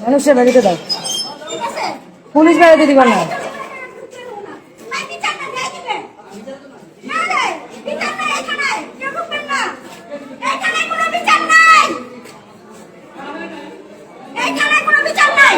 মানুষের বাড়িতে দাও। পুলিশ বাড়িতে দিবা না। বিচার নাই।